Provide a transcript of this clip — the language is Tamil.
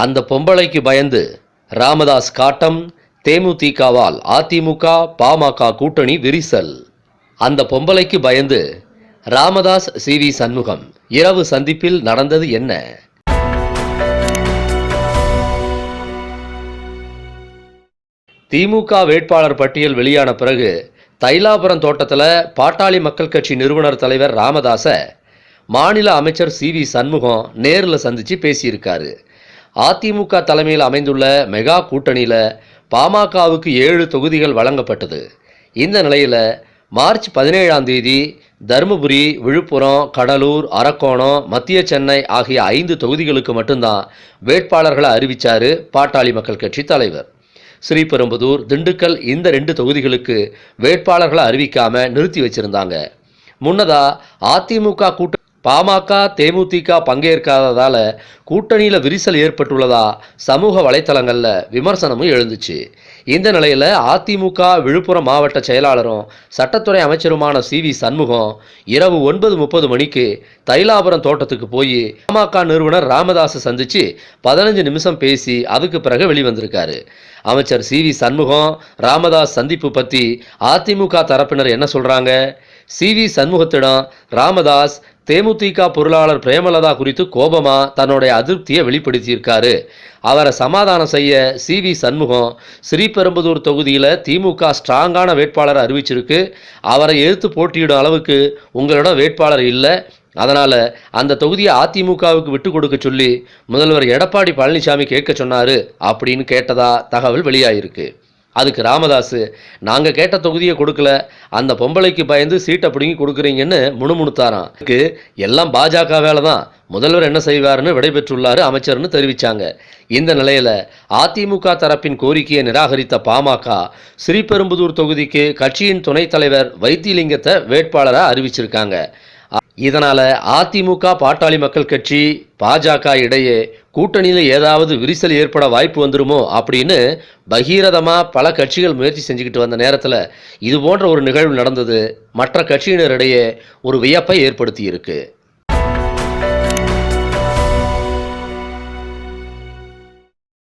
அந்த பொம்பளைக்கு பயந்து ராமதாஸ் காட்டம் தேமுதிகவால் அதிமுக பாமக கூட்டணி விரிசல். அந்த பொம்பளைக்கு பயந்து ராமதாஸ் சி வி சண்முகம் இரவு சந்திப்பில் நடந்தது என்ன? திமுக வேட்பாளர் பட்டியல் வெளியான பிறகு தைலாபுரம் தோட்டத்தில் பாட்டாளி மக்கள் கட்சி நிறுவனர் தலைவர் ராமதாசை மாநில அமைச்சர் சி வி சண்முகம் நேரில் சந்தித்து பேசியிருக்காரு. அதிமுக தலைமையில் அமைந்துள்ள மெகா கூட்டணியில் பாமகவுக்கு ஏழு தொகுதிகள் வழங்கப்பட்டது. இந்த நிலையில் மார்ச் பதினேழாம் தேதி தருமபுரி விழுப்புரம் கடலூர் அரக்கோணம் மத்திய சென்னை ஆகிய ஐந்து தொகுதிகளுக்கு மட்டும்தான் வேட்பாளர்களை அறிவிச்சாரு பாட்டாளி மக்கள் கட்சி தலைவர். ஸ்ரீபெரும்புதூர் திண்டுக்கல் இந்த ரெண்டு தொகுதிகளுக்கு வேட்பாளர்களை அறிவிக்காம நிறுத்தி வச்சிருந்தாங்க. முன்னதா அதிமுக கூட்டணி பாமக தேமுதிக பங்கேற்காததால கூட்டணியில் விரிசல் ஏற்பட்டுள்ளதா சமூக வலைத்தளங்களில் விமர்சனமும் எழுந்துச்சு. இந்த நிலையில் அதிமுக விழுப்புரம் மாவட்ட செயலாளரும் சட்டத்துறை அமைச்சருமான சி. வி. சண்முகம் இரவு ஒன்பது முப்பது மணிக்கு தைலாபுரம் தோட்டத்துக்கு போய் பாமக நிறுவனர் ராமதாஸை சந்திச்சு பதினஞ்சு நிமிஷம் பேசி அதுக்கு பிறகு வெளிவந்திருக்காரு. அமைச்சர் சி. வி. சண்முகம் ராமதாஸ் சந்திப்பு பற்றி அதிமுக தரப்பினர் என்ன சொல்கிறாங்க சி. வி. சண்முகத்திடம் ராமதாஸ் தேமுதிக பொருளாளர் பிரேமலதா குறித்து கோபமா தன்னுடைய அதிருப்தியை வெளிப்படுத்தியிருக்காரு. அவரை சமாதானம் செய்ய சி. வி. சண்முகம் ஸ்ரீபெரும்புதூர் தொகுதியில் திமுக ஸ்ட்ராங்கான வேட்பாளர் அறிவிச்சிருக்கு. அவரை எதிர்த்து போட்டியிடும் அளவுக்கு உங்களிடம் வேட்பாளர் இல்லை. அதனால் அந்த தொகுதியை அதிமுகவுக்கு விட்டு கொடுக்க சொல்லி முதல்வர் எடப்பாடி பழனிசாமி கேட்க சொன்னார் அப்படின்னு கேட்டதா தகவல் வெளியாயிருக்கு. அதுக்கு ராமதாஸு நாங்கள் கேட்ட தொகுதியை கொடுக்கல. அந்த பொம்பளைக்கு பயந்து சீட்டை பிடுங்கி கொடுக்குறீங்கன்னு முணுமுணுத்தாராம். எல்லாம் பாஜக வேலை தான். முதல்வர் என்ன செய்வாருன்னு விடைபெற்றுள்ளாரு அமைச்சர்னு தெரிவித்தாங்க இந்த நிலையில் அதிமுக தரப்பின் கோரிக்கையை நிராகரித்த பாமக ஸ்ரீபெரும்புதூர் தொகுதிக்கு கட்சியின் துணைத் தலைவர் வைத்தியலிங்கத்தை வேட்பாளராக அறிவிச்சிருக்காங்க. இதனால அதிமுக பாட்டாளி மக்கள் கட்சி பாஜக இடையே கூட்டணியில் ஏதாவது விரிசல் ஏற்பட வாய்ப்பு வந்துருமோ அப்படின்னு பகீரதமாக பல கட்சிகள் முயற்சி செஞ்சுக்கிட்டு வந்த நேரத்தில் இது போன்ற ஒரு நிகழ்வு நடந்தது. மற்ற கட்சியினரிடையே ஒரு வியப்பை ஏற்படுத்தியிருக்கு.